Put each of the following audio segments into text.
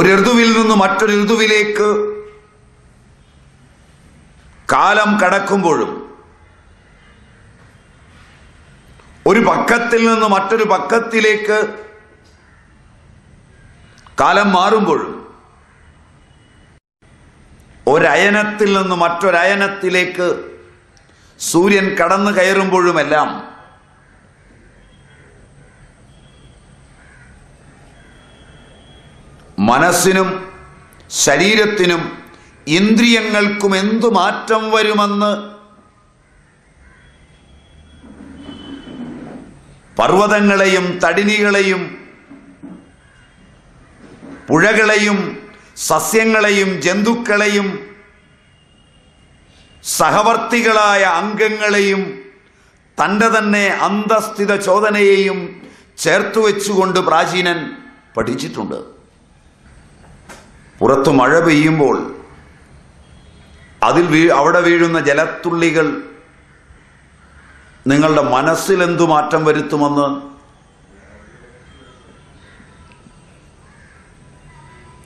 ഒരു ഋതുവിൽ നിന്ന് മറ്റൊരു ഋതുവിലേക്ക് കാലം കടക്കുമ്പോഴും ഒരു പക്കത്തിൽ നിന്ന് മറ്റൊരു പക്കത്തിലേക്ക് കാലം മാറുമ്പോഴും ഒരയനത്തിൽ നിന്ന് മറ്റൊരയനത്തിലേക്ക് സൂര്യൻ കടന്നു കയറുമ്പോഴുമെല്ലാം മനസ്സിനും ശരീരത്തിനും ഇന്ദ്രിയങ്ങൾക്കും എന്തു മാറ്റം വരുമെന്ന് പർവതങ്ങളെയും തടിനികളെയും പുഴകളെയും സസ്യങ്ങളെയും ജന്തുക്കളെയും സഹവർത്തികളായ അംഗങ്ങളെയും തന്റെ തന്നെ അന്തസ്ഥിത ചോദനയെയും ചേർത്തു വെച്ചുകൊണ്ട് പ്രാചീനൻ പഠിച്ചിട്ടുണ്ട്. പുറത്ത് മഴ പെയ്യുമ്പോൾ അതിൽ വീ അവിടെ വീഴുന്ന ജലത്തുള്ളികൾ നിങ്ങളുടെ മനസ്സിൽ എന്തു മാറ്റം വരുത്തുമെന്ന്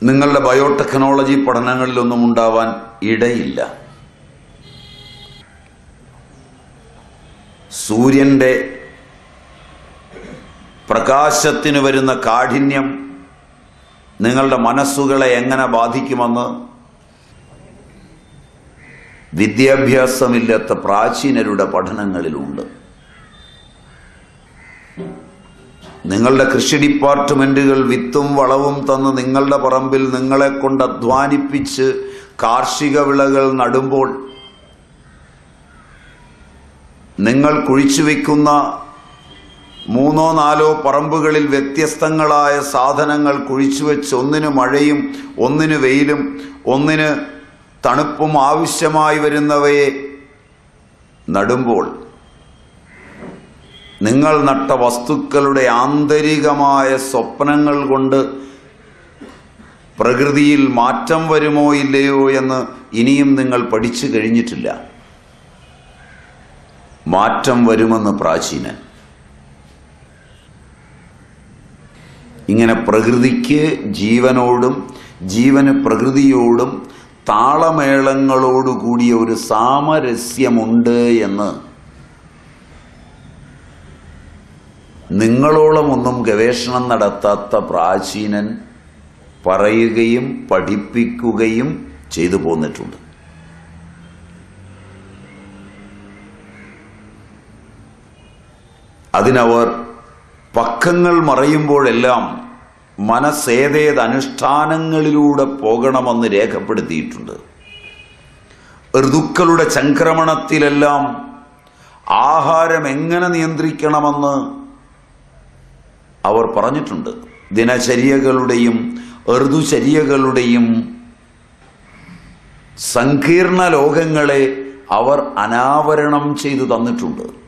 നിങ്ങളുടെ ബയോടെക്നോളജി പഠനങ്ങളിലൊന്നും ഉണ്ടാവാൻ ഇടയില്ല. സൂര്യന്റെ പ്രകാശത്തിന് വരുന്ന കാഠിന്യം നിങ്ങളുടെ മനസ്സുകളെ എങ്ങനെ ബാധിക്കുമെന്ന്? വിദ്യാഭ്യാസമില്ലാത്ത പ്രാചീനരുടെ പഠനങ്ങളിലുണ്ട്. നിങ്ങളുടെ കൃഷി ഡിപ്പാർട്ട്മെന്റുകൾ വിത്തും വളവും തന്ന് നിങ്ങളുടെ പറമ്പിൽ നിങ്ങളെ കൊണ്ട് അധ്വാനിപ്പിച്ച് കാർഷിക വിളകൾ നടുമ്പോൾ നിങ്ങൾ കുഴിച്ചു വയ്ക്കുന്ന മൂന്നോ നാലോ പറമ്പുകളിൽ വ്യത്യസ്തങ്ങളായ സാധനങ്ങൾ കുഴിച്ചു വെച്ച് ഒന്നിന് മഴയും ഒന്നിന് വെയിലും ഒന്നിന് തണുപ്പും ആവശ്യമായി വരുന്നവയെ നടുമ്പോൾ നിങ്ങൾ നട്ട വസ്തുക്കളുടെ ആന്തരികമായ സ്വപ്നങ്ങൾ കൊണ്ട് പ്രകൃതിയിൽ മാറ്റം വരുമോ ഇല്ലയോ എന്ന് ഇനിയും നിങ്ങൾ പഠിച്ചു കഴിഞ്ഞിട്ടില്ല. മാറ്റം വരുമെന്ന് പ്രാചീനൻ ഇങ്ങനെ പ്രകൃതിക്ക് ജീവനോടും ജീവന് പ്രകൃതിയോടും താളമേളങ്ങളോടുകൂടിയ ഒരു സാമരസ്യമുണ്ട് എന്ന് നിങ്ങളോളം ഒന്നും ഗവേഷണം നടത്താത്ത പ്രാചീനൻ പറയുകയും പഠിപ്പിക്കുകയും ചെയ്തു പോന്നിട്ടുണ്ട്. അതിനവർ പക്കങ്ങൾ മറയുമ്പോഴെല്ലാം മനസ്സേതേത് അനുഷ്ഠാനങ്ങളിലൂടെ പോകണമെന്ന് രേഖപ്പെടുത്തിയിട്ടുണ്ട്. ഋതുക്കളുടെ ചംക്രമണത്തിലെല്ലാം ആഹാരം എങ്ങനെ നിയന്ത്രിക്കണമെന്ന് അവർ പറഞ്ഞിട്ടുണ്ട്. ദിനചര്യകളുടെയും ഋതുചര്യകളുടെയും സങ്കീർണ ലോകങ്ങളെ അവർ അനാവരണം ചെയ്തു തന്നിട്ടുണ്ട്.